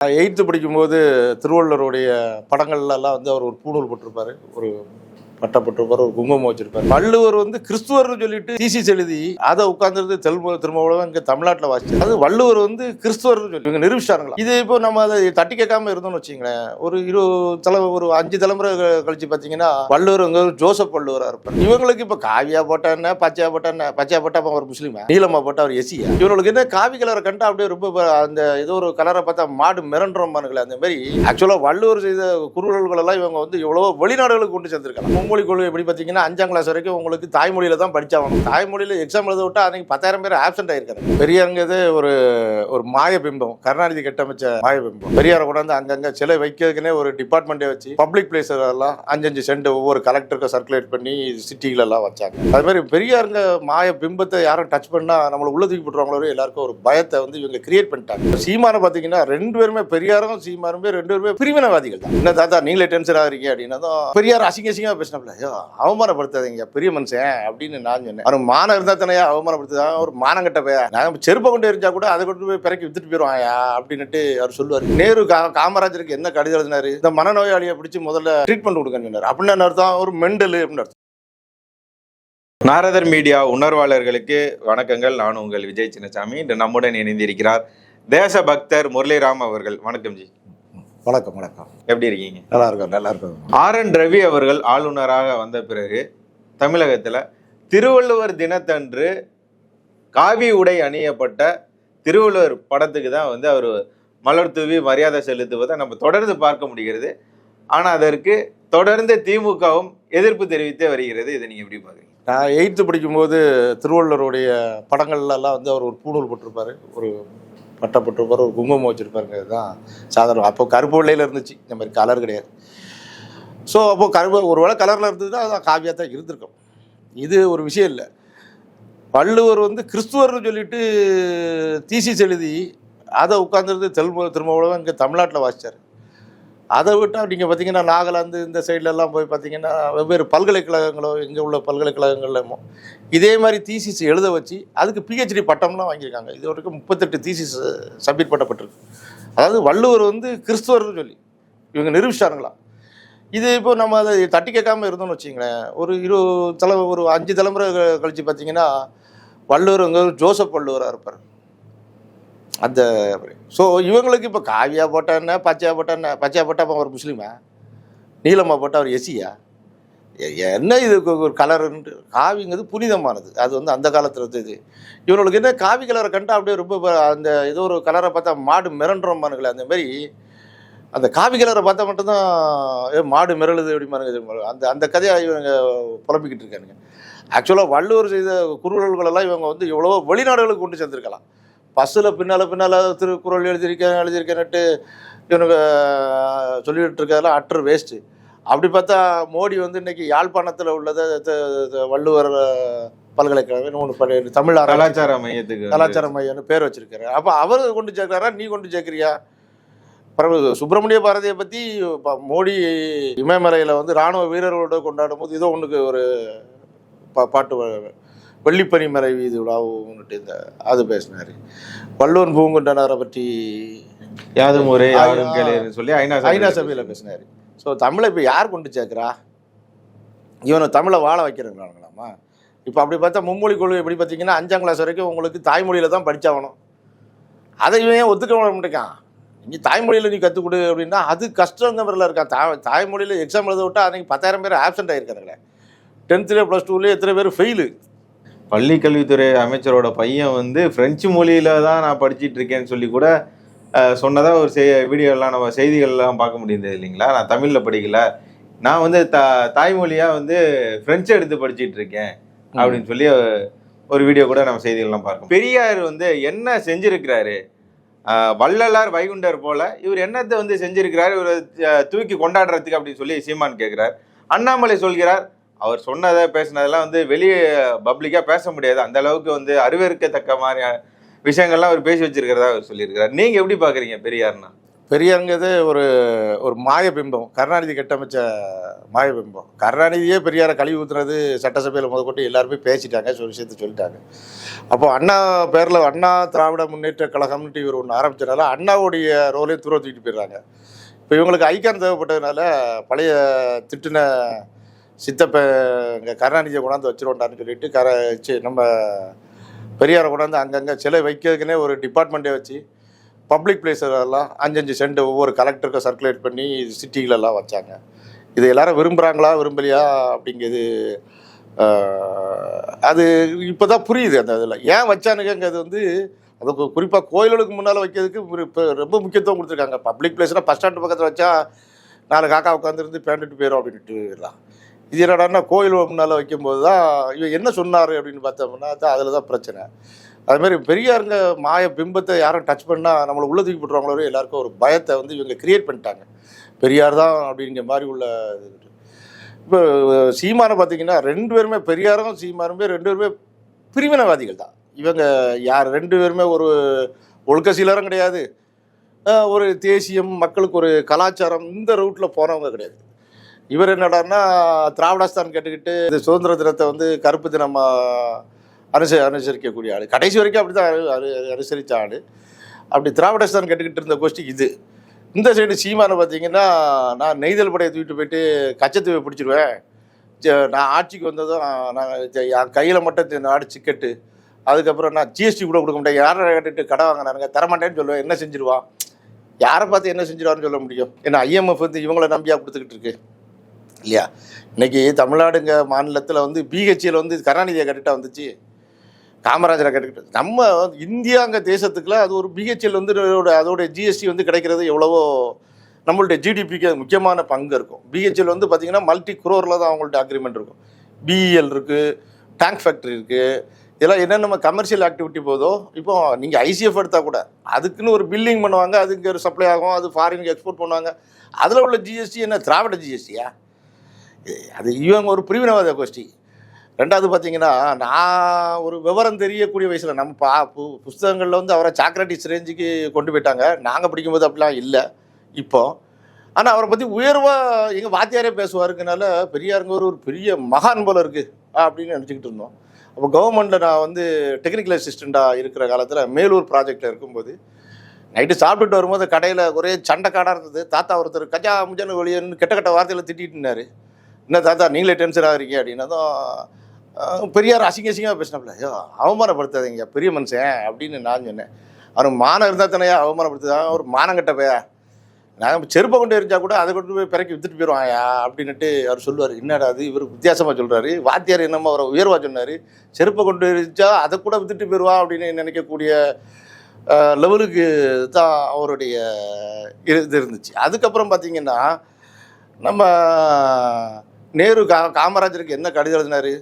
Eighth படிக்கும்போது திருவள்ளுவருடைய படங்கள்லாம் வந்து அவர் ஒரு பூணூல் போட்டிருப்பாரு. ஒரு பட்டப்பட்டிருப்பார் ஒரு குங்குமம் வச்சிருப்பார். வள்ளுவர் வந்து கிறிஸ்துவர்னு சொல்லிட்டு தீசிஸ் எழுதி அதை உட்கார்ந்துருந்து திரும்ப திரும்ப இங்கே தமிழ்நாட்டில் வாசிச்சு அது வள்ளுவர் வந்து கிறிஸ்துவர்னு சொல்லி இவங்க நிரூபிச்சாங்களா இது இப்போ நம்ம அதை தட்டி கேட்காம இருந்தோம்னு வச்சுங்களேன் ஒரு இரு தலை ஒரு அஞ்சு தலைமுறை கழிச்சு பார்த்தீங்கன்னா வள்ளுவர் வந்து ஜோசப் வள்ளுவராக இருப்பார். இவங்களுக்கு இப்போ காவியா போட்டா என்ன பச்சையா போட்டா என்ன? பச்சையா போட்டா அவர் முஸ்லீமா? நீளமா போட்டா அவர் எசியா? இவங்களுக்கு என்ன காவி கலரை கண்டா அப்படியே ரொம்ப அந்த ஏதோ ஒரு கலரை பார்த்தா மாடு மிரண்டுறோம் அந்த மாதிரி. ஆக்சுவலாக வள்ளுவர் செய்த குறுகள்களெல்லாம் இவங்க வந்து எவ்வளவோ வெளிநாடுகளுக்கு கொண்டு சேர்ந்துருக்காங்க. மும்மொழி கொள்கை எப்படி பார்த்தீங்கன்னா அஞ்சாம் கிளாஸ் வரைக்கும் உங்களுக்கு தாய்மொழியில தான் படிச்சாகணும். தாய்மொழியில் எக்ஸாம் எழுத விட்டா அன்னைக்கு பத்தாயிரம் பேர் ஆப்சென்ட் ஆயிருக்காங்க. பெரியாருங்கிறது ஒரு ஒரு மாய பிம்பம் கருணாநிதி கட்டமைச்ச மாய பிம்பம் பெரியாரை கொண்டாந்து அங்கங்கே சிலை வைக்கிறதுக்குன்னே ஒரு டிபார்ட்மெண்ட்டே வச்சு பப்ளிக் பிளேஸ் எல்லாம் அஞ்சஞ்சு சென்ட் ஒவ்வொரு கலெக்டருக்கும் சர்க்குலேட் பண்ணி சிட்டிகளெல்லாம் வச்சாங்க. அது மாதிரி பெரியாருங்க மாய பிம்பத்தை யாரும் டச் பண்ணால் நம்மளை உள்ள தூக்கி போட்டுருவாங்களோ எல்லாருக்கும் ஒரு பயத்தை வந்து இவங்க கிரியேட் பண்ணிட்டாங்க. சீமானை பார்த்தீங்கன்னா ரெண்டு பேருமே பெரியாரும் சீமானுமே ரெண்டு பேருமே பிரிவினவாதிகள் தான். என்ன தாத்தா நீங்களே டென்ஷன் ஆகிறீங்க அப்படின்னா பெரியார் அசிங்க பேசினாங்க. பேசினாப்ல ஐயோ அவமானப்படுத்தாதீங்க பெரிய மனுஷன் அப்படின்னு நான் சொன்னேன். அவன் மானம் இருந்தா தானே அவமானப்படுத்துதா ஒரு மானம் கட்ட போய் நான் செருப்பை கொண்டு எரிஞ்சா கூட அதை கொண்டு போய் பிறக்கி வித்துட்டு போயிடுவாயா அப்படின்னுட்டு அவர் சொல்லுவார். நேரு கா- காமராஜருக்கு என்ன கடிதம் எழுதினாரு? இந்த மனநோயாளியை பிடிச்சி முதல்ல ட்ரீட்மெண்ட் கொடுக்கன்னு சொன்னார். அப்படின்னு அர்த்தம்? ஒரு மெண்டல் அப்படின்னு அர்த்தம். நாரதர் மீடியா உணர்வாளர்களுக்கு வணக்கங்கள். நான் உங்கள் விஜய் சின்னசாமி. இன்று நம்முடன் இணைந்திருக்கிறார் தேசபக்தர் முரளிராம் அவர்கள். வணக்கம் ஜி. வணக்கம் வணக்கம். எப்படி இருக்கீங்க? நல்லா இருக்கும் நல்லா இருக்கும் ஆர் என் ரவி அவர்கள் ஆளுநராக வந்த பிறகு தமிழகத்தில் திருவள்ளுவர் தினத்தன்று காவி உடை அணியப்பட்ட திருவள்ளுவர் படத்துக்கு தான் வந்து அவர் மலர் தூவி மரியாதை செலுத்துவதை நம்ம தொடர்ந்து பார்க்க முடிகிறது. ஆனால் அதற்கு தொடர்ந்து திமுகவும் எதிர்ப்பு தெரிவித்தே வருகிறது. இதை நீங்கள் எப்படி பார்க்குறீங்க? நான் எயித்து படிக்கும்போது திருவள்ளுவருடைய படங்கள்ல எல்லாம் வந்து அவர் ஒரு பூணூல் போட்டிருப்பாரு. ஒரு பட்டப்பட்டிருப்பார் ஒரு குங்குமம் வச்சுருப்பாருங்க இதுதான் சாதாரணம் அப்போ கருப்பு வெள்ளையில் இருந்துச்சு. இந்த மாதிரி கலர் கிடையாது. ஸோ அப்போது கருப்பு ஒரு வேளை கலரில் இருந்ததுன்னா அது காவியாக தான் இருந்திருக்கும். இது ஒரு விஷயம் இல்லை. வள்ளுவர் வந்து கிறிஸ்துவர்னு சொல்லிட்டு தீசிஸ் எழுதி அதை உட்காந்துருந்து தெலுங்கு திரும்ப இங்கே தமிழ்நாட்டில் வாசிச்சார். அதை விட்டால் நீங்கள் பார்த்தீங்கன்னா நாகாலாந்து இந்த சைட்லலாம் போய் பார்த்தீங்கன்னா வெவ்வேறு பல்கலைக்கழகங்களோ இங்கே உள்ள பல்கலைக்கழகங்கள்லமோ இதே மாதிரி தீசிஸ் எழுத வச்சு அதுக்கு பிஹெச்டி பட்டம்லாம் வாங்கியிருக்காங்க. இது வரைக்கும் முப்பத்தெட்டு தீசிஸ் சப்மிட் பண்ணப்பட்டிருக்கு. அதாவது வள்ளுவர் வந்து கிறிஸ்துவர்னு சொல்லி இவங்க நிரூபிச்சாருங்களா இது இப்போ நம்ம அதை தட்டி கேட்காம இருந்தோம்னு வச்சிங்களேன் ஒரு இரு தலை ஒரு அஞ்சு தலைமுறை கழித்து கழிச்சு பார்த்தீங்கன்னா வள்ளுவர் வந்து ஜோசப் வள்ளுவராக இருப்பார். அந்த ஸோ இவங்களுக்கு இப்போ காவியா போட்டா என்ன பச்சையா போட்டா என்ன? பச்சையா போட்டா அப்போ அவர் முஸ்லீமா? நீளமா போட்டா அவர் எசியா? என்ன இது ஒரு கலருன்ட்டு காவிங்கிறது புனிதமானது. அது வந்து அந்த காலத்தில் இருந்தது இவங்களுக்கு என்ன காவி கலரை கண்டா அப்படியே ரொம்ப அந்த ஏதோ ஒரு கலரை பார்த்தா மாடு மிரண்டுறோம்பானுங்களே அந்த மாதிரி அந்த காவி கலரை பார்த்தா மட்டும்தான் ஏ மாடு மிரளுது அப்படிமானுங்க அந்த அந்த கதையை இவங்க புலம்பிக்கிட்டு இருக்கானுங்க. ஆக்சுவலாக வள்ளுவர் செய்த குறுகல்களெல்லாம் இவங்க வந்து எவ்வளோ வெளிநாடுகளுக்கு கொண்டு சேர்ந்துருக்கலாம். பஸ்ஸில் பின்னால் பின்னால் திருக்குறள் எழுதியிருக்கேன் எழுதியிருக்கேன்னுட்டு இவனுங்க சொல்லிட்டு இருக்கிறதெல்லாம் அட்ரு வேஸ்ட்டு அப்படி பார்த்தா மோடி வந்து இன்னைக்கு யாழ்ப்பாணத்தில் உள்ளதை வள்ளுவர் பல்கலைக்கழகம் ஒன்று தமிழ் கலாச்சார மையத்துக்கு கலாச்சார மையம்னு பேர் வச்சிருக்காரு. அப்போ அவர் கொண்டு சேர்க்கிறாரா நீ கொண்டு சேர்க்கிறியா? பிறகு சுப்பிரமணிய பாரதியை பற்றி மோடி இமயமலையில் வந்து ராணுவ வீரர்களோட கொண்டாடும் போது இதோ ஒன்றுக்கு ஒரு பா பாட்டு வ- வெள்ளிப்பனி மறை வீதி விழாவுன்னுட்டு இந்த அது பேசினார். வள்ளுவன் பூங்குண்டனாரை பற்றி யாதும் ஒரே யாரும் சொல்லி ஐநா ஐநா சபையில் பேசினார். ஸோ தமிழை இப்போ யார் கொண்டு சேர்க்குறா? இவனை தமிழை வாழ வைக்கிறாங்களாமா இப்போ அப்படி பார்த்தா மும்மொழி கொள்கை எப்படி பார்த்தீங்கன்னா அஞ்சாம் கிளாஸ் வரைக்கும் உங்களுக்கு தாய்மொழியில் தான் படிச்சாகணும் அதை இவன் ஒத்துக்க மாட்டேங்கான் நீ தாய்மொழியில் நீ கற்றுக் கொடு அப்படின்னா அது கஷ்டங்கிறதுல இருக்கான். தாய் தாய்மொழியில் எக்ஸாம் எழுத விட்டா அன்றைக்கி பத்தாயிரம் பேர் ஆப்சென்ட் ஆகிருக்காங்களே டென்த்தில் ப்ளஸ் டூலேயே எத்தனை பேர் ஃபெயிலு பள்ளி கல்வித்துறை அமைச்சரோட பையன் வந்து ஃப்ரெஞ்சு மொழியில தான் நான் படிச்சுட்டு இருக்கேன்னு சொல்லி கூட சொன்னதாக ஒரு செய் வீடியோலாம் நம்ம செய்திகள்லாம் பார்க்க முடியுது இல்லைங்களா? நான் தமிழில் படிக்கல. நான் வந்து த தாய்மொழியாக வந்து ஃப்ரெஞ்சு எடுத்து படிச்சுட்டு இருக்கேன் அப்படின்னு சொல்லி ஒரு வீடியோ கூட நம்ம செய்திகள்லாம் பார்க்கணும் பெரியார் வந்து என்ன செஞ்சிருக்கிறாரு? வள்ளலார் வைகுண்டர் போல இவர் என்னத்தை வந்து செஞ்சுருக்கிறார்? இவர் தூக்கி கொண்டாடுறதுக்கு அப்படின்னு சொல்லி சீமான் கேட்கிறார் அண்ணாமலை சொல்கிறார் அவர் சொன்னதை பேசினதெல்லாம் வந்து வெளியே பப்ளிக்காக பேச முடியாது. அந்த அளவுக்கு வந்து அருவருக்கத்தக்க மாதிரியான விஷயங்கள்லாம் அவர் பேசி வச்சிருக்கிறதா அவர் சொல்லியிருக்கிறார். நீங்கள் எப்படி பார்க்குறீங்க பெரியார்னா? பெரியாருங்கிறது ஒரு ஒரு மாயபிம்பம். கருணாநிதி கட்டமைச்ச மாயபிம்பம். கருணாநிதியே பெரியாரை கழிவு ஊத்துறது சட்டசபையில் முதற்கொண்டு எல்லாருமே பேசிட்டாங்க ஒரு விஷயத்த சொல்லிட்டாங்க. அப்போ அண்ணா பேரில் அண்ணா திராவிட முன்னேற்ற கழகம்னு இவர் ஒன்று ஆரம்பிச்சதுனால அண்ணாவுடைய ரோலையும் தூர தூக்கிட்டு போயிடுறாங்க. இப்போ இவங்களுக்கு ஐக்கான் தேவைப்பட்டதுனால பழைய திட்டின சித்தப்ப இங்கே கருணாநிதியை கொண்டாந்து வச்சிருவோண்டான்னு சொல்லிட்டு கர சி நம்ம பெரியாரை கொண்டாந்து அங்கங்கே சிலை வைக்கிறதுக்குனே ஒரு டிபார்ட்மெண்ட்டே வச்சு பப்ளிக் பிளேஸெல்லாம் அஞ்சஞ்சு சென்ட் ஒவ்வொரு கலெக்டருக்கும் சர்க்குலேட் பண்ணி சிட்டிகளெல்லாம் வச்சாங்க. இது எல்லாரும் விரும்புகிறாங்களா விரும்பலையா அப்படிங்கிறது அது இப்போ தான் புரியுது அந்த இதில். ஏன் வச்சானுங்கிறது வந்து அது குறிப்பாக கோயில்களுக்கு முன்னால் வைக்கிறதுக்கு இப்போ ரொம்ப முக்கியத்துவம் கொடுத்துருக்காங்க. பப்ளிக் பிளேஸ்னால் பஸ் ஸ்டாண்டு பக்கத்தில் வச்சா நாலு காக்கா உட்காந்துருந்து பேண்டுட்டு போயிடும் அப்படின்ட்டுலாம் இது என்னடான்னா கோயில் முன்னால் வைக்கும்போது தான் இவன் என்ன சொன்னார் அப்படின்னு பார்த்தோம்னா தான் அதில் தான் பிரச்சனை அதுமாரி பெரியாருங்க மாய பிம்பத்தை யாரும் டச் பண்ணால் நம்மளை உள்ள தூக்கி போட்டுருவாங்களோ எல்லாருக்கும் ஒரு பயத்தை வந்து இவங்க கிரியேட் பண்ணிட்டாங்க. பெரியார் தான் அப்படிங்கிற மாதிரி உள்ள இது இப்போ சீமானை பார்த்தீங்கன்னா ரெண்டு பேருமே பெரியாரும் சீமானுமே ரெண்டு பேருமே பிரிவினவாதிகள் தான் இவங்க யார் ரெண்டு பேருமே ஒரு ஒழுக்க சீலரும் கிடையாது ஒரு தேசியம் மக்களுக்கு ஒரு கலாச்சாரம் இந்த ரூட்டில் போனவங்க கிடையாது. இவர் என்னடான்னா திராவிடஸ்தான் கேட்டுக்கிட்டு இந்த சுதந்திர தினத்தை வந்து கருப்பு தினமாக அனுச அனுசரிக்கக்கூடிய ஆள். கடைசி வரைக்கும் அப்படி தான் அனுசரித்த ஆள். அப்படி திராவிடஸ்தான் கேட்டுக்கிட்டு இருந்த கோஷ்டி இது. இந்த சைடு சீமானை பார்த்தீங்கன்னா நான் நெய்தல் படையை தூக்கிட்டு போயிட்டு கச்சத்துவை பிடிச்சிருவேன். ஜ- நான் ஆட்சிக்கு வந்ததும் நான் என் கையில் மட்டும் நாடு சிக்கெட்டு. அதுக்கப்புறம் நான் ஜிஎஸ்டி கூட கொடுக்க மாட்டேன். யாரை கேட்டுட்டு கடை வாங்கினாருங்க தரமாட்டேன்னு சொல்லுவேன். என்ன செஞ்சிருவான் யாரை பார்த்து என்ன செஞ்சிருவான்னு சொல்ல முடியும்? ஏன்னா ஐஎம்எஃப் வந்து இவங்கள நம்பியாக கொடுத்துக்கிட்டு இருக்கு. இல்லையா? இன்னைக்கு தமிழ்நாடுங்க மாநிலத்தில் வந்து பிஹெச்சியில் வந்து கருணாநிதியை கட்டுட்டா வந்துச்சு. காமராஜரை கட்டுக்கிட்டு. நம்ம வந்து இந்தியாங்க தேசத்துக்குள்ள அது ஒரு பிஹெச்எல் வந்து அதோட ஜிஎஸ்டி வந்து கிடைக்கிறது எவ்வளவோ நம்மளுடைய ஜிடிபிக்கு அது முக்கியமான பங்கு இருக்கும். பிஹெச்எல் வந்து பார்த்தீங்கன்னா மல்டி குரோரில் தான் அவங்கள்ட்ட அக்ரிமெண்ட் இருக்கும். பிஇஎல் இருக்குது டேங்க் ஃபேக்ட்ரி இருக்குது இதெல்லாம் என்னென்ன நம்ம கமர்ஷியல் ஆக்டிவிட்டி போதோ இப்போ நீங்கள் ஐசிஎஃப் எடுத்தால் கூட அதுக்குன்னு ஒரு பில்லிங் பண்ணுவாங்க அதுக்கு ஒரு சப்ளை ஆகும் அது ஃபாரினுக்கு எக்ஸ்போர்ட் பண்ணுவாங்க. அதில் உள்ள ஜிஎஸ்டி என்ன? திராவிட ஜிஎஸ்டியா அது இவங்க ஒரு பிரிவினவாத கோஷ்டி. ரெண்டாவது பார்த்தீங்கன்னா நான் ஒரு விவரம் தெரியக்கூடிய வயசில் நம்ம பா பு புஸ்தகங்களில் வந்து அவரை சாக்ரட்டிஸ் ரேஞ்சுக்கு கொண்டு போயிட்டாங்க. நாங்கள் படிக்கும்போது அப்படிலாம் இல்லை இப்போ. ஆனால் அவரை பற்றி உயர்வாக எங்கள் வாத்தியாரே பேசுவாருங்கனால பெரியாருங்க ஒரு ஒரு பெரிய மகான் போல இருக்குது அப்படின்னு நினச்சிக்கிட்டு இருந்தோம். அப்போ கவர்மெண்ட்டில் நான் வந்து டெக்னிக்கல் அசிஸ்டண்ட்டாக இருக்கிற காலத்தில் மேலூர் ப்ராஜெக்டில் இருக்கும்போது நைட்டு சாப்பிட்டுட்டு வரும்போது கடையில் ஒரே சண்டைக்காடாக இருந்தது. தாத்தா ஒருத்தர் கஜா முஜானு வெளியேன்னு கெட்ட கெட்ட வார்த்தையில் திட்டிகிட்டு இருந்தார் என்ன தாத்தா நீங்களே டென்ஷன் ஆகிறீங்க அப்படின்னதும் தான் பெரியார் அசிங்க அசிங்கமாக பேசினாப்புல. ஐயோ அவமானப்படுத்தாதீங்க பெரிய மனுஷன் அப்படின்னு நான் சொன்னேன். அவர் மானம் இருந்தால் தானே அவமானப்படுத்துதா? ஒரு மானம் கட்ட பையா? நாங்கள் செருப்பை கொண்டு இருந்தால் கூட அதை கொண்டு போய் பிறக்கி வித்துட்டு போயிடுவாயா அப்படின்னுட்டு அவர் சொல்லுவார். என்னடா அது இவர் வித்தியாசமாக சொல்கிறாரு வாத்தியார் என்னமோ அவரை உயர்வாக சொன்னார். செருப்பை கொண்டு எரிஞ்சா அதை கூட வித்துட்டு போயிடுவா அப்படின்னு நினைக்கக்கூடிய லெவலுக்கு தான் அவருடைய இது இருந்துச்சு. அதுக்கப்புறம் பார்த்தீங்கன்னா நம்ம நேரு கா காமராஜருக்கு என்ன கடிதம் எழுதினாரு?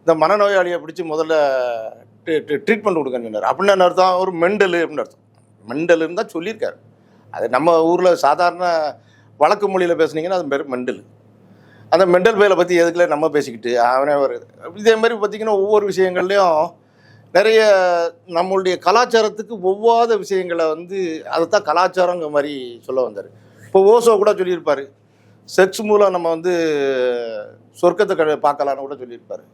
இந்த மனநோயாளியை பிடிச்சி முதல்ல ட்ரீட்மெண்ட் கொடுக்கன்னு சொன்னார். அப்படின்னு என்ன அர்த்தம்? ஒரு மெண்டலு அப்படின்னு அர்த்தம். மெண்டலுன்னு தான் சொல்லியிருக்காரு. அது நம்ம ஊரில் சாதாரண வழக்கு மொழியில் பேசுனீங்கன்னா அது பேர் மெண்டல். அந்த மெண்டல் வேலை பற்றி எதுக்குல நம்ம பேசிக்கிட்டு அவனே ஒரு இதே மாதிரி பார்த்திங்கன்னா ஒவ்வொரு விஷயங்கள்லையும் நிறைய நம்மளுடைய கலாச்சாரத்துக்கு ஒவ்வாத விஷயங்களை வந்து அதைத்தான் கலாச்சாரங்கிற மாதிரி சொல்ல வந்தார். இப்போ ஓசோ கூட சொல்லியிருப்பார். செக்ஸ் மூலம் நம்ம வந்து சொர்க்கத்தை க பார்க்கலான்னு கூட சொல்லியிருப்பாரு.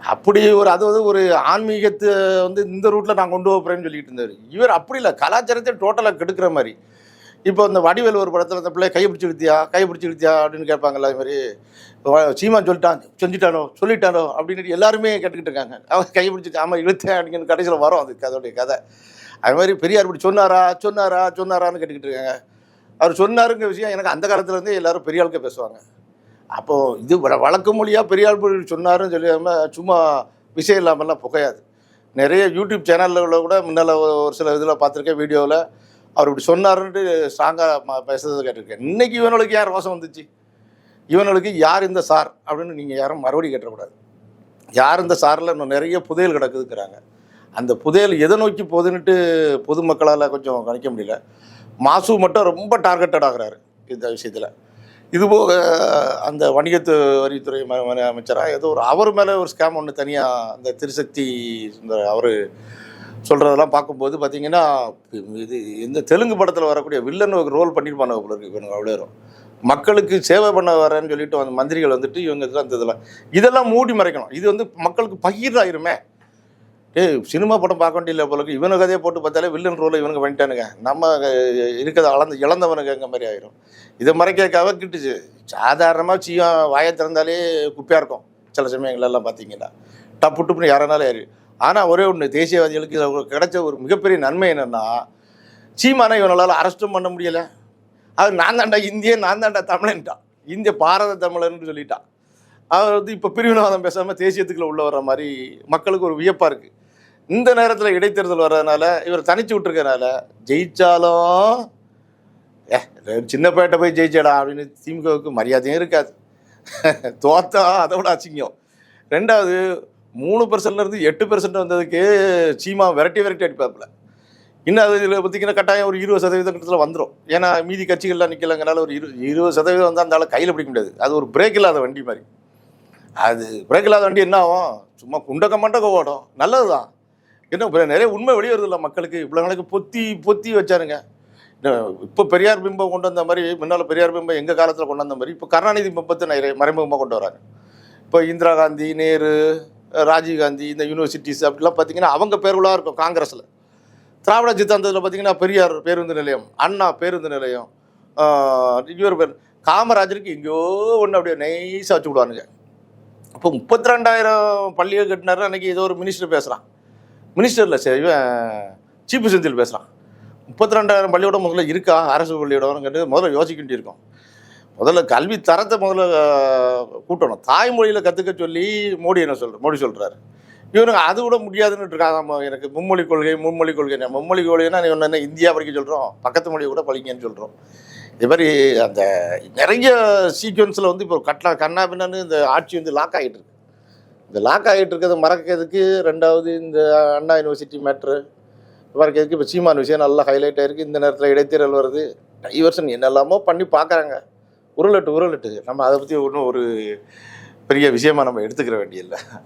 அப்படி ஒரு அது வந்து ஒரு ஆன்மீகத்தை வந்து இந்த ரூட்டில் நான் கொண்டு போகிறேன்னு சொல்லிட்டு இருந்தார். இவர் அப்படி இல்லை கலாச்சாரத்தை டோட்டலாக கெடுக்கிற மாதிரி. இப்போ இந்த வடிவேல் ஒரு படத்தில் அந்த பிள்ளை கை பிடிச்சி விடுத்தியா கை விடுத்தியா அப்படின்னு கேட்பாங்கல்ல அது மாதிரி சீமான் சொல்லிட்டான் செஞ்சுட்டானோ சொல்லிட்டானோ அப்படின்னு எல்லாருமே கேட்டுக்கிட்டு இருக்காங்க. அவன் கை ஆமாம் இழுத்தேன் அப்படின்னு கடைசியில் வரும் அது அதோடைய கதை. அது மாதிரி பெரியார் இப்படி சொன்னாரா சொன்னாரா சொன்னாரான்னு கேட்டுக்கிட்டு இருக்காங்க. அவர் சொன்னாருங்க விஷயம் எனக்கு அந்த காலத்துல இருந்தே எல்லாரும் பெரிய ஆளுக்க பேசுவாங்க. அப்போது இது வழக்கு மொழியாக பெரிய ஆள் சொன்னாருன்னு சொல்லாம சும்மா விஷயம் இல்லாமல்லாம் புகையாது. நிறைய யூடியூப் சேனலில் கூட முன்னால் ஒரு சில இதில் பார்த்துருக்கேன் வீடியோவில் அவர் இப்படி சொன்னாருன்ட்டு ஸ்ட்ராங்காக பேசுறது கேட்டிருக்கேன். இன்றைக்கி இவனுக்கு யார் ரோசம் வந்துச்சு? இவனுக்கு யார் இந்த சார்? அப்படின்னு நீங்கள் யாரும் மறுபடியும் கேட்டக்கூடாது. யார் இந்த சாரில் இன்னும் நிறைய புதையல் கிடக்குதுங்கிறாங்க. அந்த புதையல் எதை நோக்கி போகுதுன்னுட்டு பொதுமக்களால் கொஞ்சம் கணிக்க முடியல. மாசு மட்டும் ரொம்ப டார்கெட்டட் ஆகிறாரு இந்த விஷயத்தில். இதுபோக அந்த வணிகத்து வரித்துறை அமைச்சராக ஏதோ ஒரு அவர் மேலே ஒரு ஸ்கேம் ஒன்று தனியாக அந்த திருசக்தி சுந்தர் அவர் சொல்கிறதெல்லாம் பார்க்கும்போது பார்த்தீங்கன்னா இது இந்த தெலுங்கு படத்தில் வரக்கூடிய வில்லன் ஒரு ரோல் பண்ணியிருப்பாங்க போல இருக்கு இவங்க அவ்வளோ மக்களுக்கு சேவை பண்ண வரேன்னு சொல்லிட்டு அந்த மந்திரிகள் வந்துட்டு இவங்க இதெல்லாம் இதெல்லாம் இதெல்லாம் மூடி மறைக்கணும். இது வந்து மக்களுக்கு பகிர்றாயிருமே ஏய் சினிமா படம் பார்க்க வேண்டிய போல இருக்கு. இவனுக்கு கதையை போட்டு பார்த்தாலே வில்லன் ரோலை இவனுக்கு பண்ணிட்டானுங்க. நம்ம இருக்கிறத அளந்து இழந்தவனுங்க மாதிரி ஆயிரும். இதை மறைக்கிறக்காக கிட்டுச்சு. சாதாரணமாக சீயம் வாயை திறந்தாலே குப்பையாக இருக்கும். சில சமயங்கள்லாம் பார்த்தீங்கன்னா. டப்பு டப்புன்னு யாரனாலும் ஏறி. ஆனால் ஒரே ஒன்று தேசியவாதிகளுக்கு கிடைச்ச ஒரு மிகப்பெரிய நன்மை என்னென்னா சீமானை இவனால் அரெஸ்ட்டும் பண்ண முடியலை. அது நான் தாண்டா இந்தியன் நான் தாண்டா தமிழன்ட்டான். இந்திய பாரத தமிழன்னு சொல்லிட்டான். அவர் வந்து இப்போ பிரிவினவாதம் பேசாமல் தேசியத்துக்குள்ள உள்ள வர்ற மாதிரி மக்களுக்கு ஒரு வியப்பாக இருக்குது இந்த நேரத்தில் இடைத்தேர்தல் வர்றதுனால இவர் தனிச்சு விட்டுருக்கனால ஜெயிச்சாலும் ஏ சின்ன பேட்டை போய் ஜெயிச்சடா அப்படின்னு திமுகவுக்கு மரியாதையும் இருக்காது. தோத்தா அதை விட அசிங்கம். ரெண்டாவது மூணு பர்சன்ட்லேருந்து எட்டு பர்சன்ட் வந்ததுக்கு சீமா விரட்டி விரட்டி அடிப்பாப்புல. இன்னும் அது இதில் பார்த்தீங்கன்னா கட்டாயம் ஒரு இருபது சதவீதம் கட்டத்தில் வந்துடும் ஏன்னா மீதி கட்சிகள்லாம் நிற்கலங்கிறனால ஒரு இரு இருபது சதவீதம் வந்தால் அந்த ஆளை கையில் பிடிக்க முடியாது. அது ஒரு பிரேக் இல்லாத வண்டி மாதிரி. அது பிரேக் இல்லாத வண்டி என்ன ஆகும்? சும்மா குண்டக்க மண்டக்க ஓடும். நல்லது தான் என்ன நிறைய உண்மை வெளியே வருது இல்லை மக்களுக்கு. இவ்வளோ நாளைக்கு பொத்தி பொத்தி வச்சாருங்க இப்போ பெரியார் பிம்பம் கொண்டு வந்த மாதிரி முன்னால் பெரியார் பிம்பம் எங்கள் காலத்தில் கொண்டு வந்த மாதிரி இப்போ கருணாநிதி பிம்பத்தை நிறைய மறைமுகமாக கொண்டு வராங்க. இப்போ இந்திரா காந்தி நேரு ராஜீவ் காந்தி இந்த யூனிவர்சிட்டிஸ் அப்படிலாம் பார்த்தீங்கன்னா அவங்க பேர்களாக இருக்கும் காங்கிரஸில். திராவிட சித்தாந்தத்தில் பார்த்தீங்கன்னா பெரியார் பேருந்து நிலையம் அண்ணா பேருந்து நிலையம் இவர் பேர் காமராஜருக்கு எங்கேயோ ஒன்று அப்படியே நைஸாக வச்சு விடுவானுங்க. இப்போ முப்பத்தி ரெண்டாயிரம் பள்ளியை கட்டினார். அன்றைக்கி ஏதோ ஒரு மினிஸ்டர் பேசுகிறான் மினிஸ்டரில் சரி சீப்பு செந்தில் பேசுகிறான் முப்பத்தி ரெண்டாயிரம் பள்ளியோட முதல்ல இருக்கா? அரசு பள்ளியோடன்னு கேட்டு முதல்ல யோசிக்க வேண்டியிருக்கோம் முதல்ல கல்வி தரத்தை முதல்ல கூட்டணும். தாய்மொழியில் கற்றுக்க சொல்லி மோடி என்ன சொல்கிற மோடி சொல்கிறாரு இவனுங்க அது கூட முடியாதுன்னு இருக்காங்க எனக்கு மும்மொழி கொள்கை மும்மொழி கொள்கை மும்மொழி கொள்கைன்னா நீ ஒன்று என்ன இந்தியா படிக்க சொல்கிறோம் பக்கத்து மொழியை கூட படிங்கன்னு சொல்கிறோம் இது மாதிரி அந்த நிறைய சீக்வன்ஸில் வந்து இப்போ கட்லா கண்ணா பின்னான்னு இந்த ஆட்சி வந்து லாக் ஆகிட்டு இருக்கு. இந்த லாக் ஆகிட்டு இருக்கிறத மறக்கிறதுக்கு ரெண்டாவது இந்த அண்ணா யூனிவர்சிட்டி மேட்ரு மறக்கிறதுக்கு இப்போ சீமான் விஷயம் நல்லா ஹைலைட் ஆகிருக்கு இந்த நேரத்தில் இடைத்தேர்தல் வருது. டைவர்ஷன் என்னெல்லாமோ பண்ணி பார்க்குறாங்க. உருளட்டு உருளட்டு. நம்ம அதை பற்றி ஒன்றும் ஒரு பெரிய விஷயமா நம்ம எடுத்துக்கிற வேண்டியதில்லை.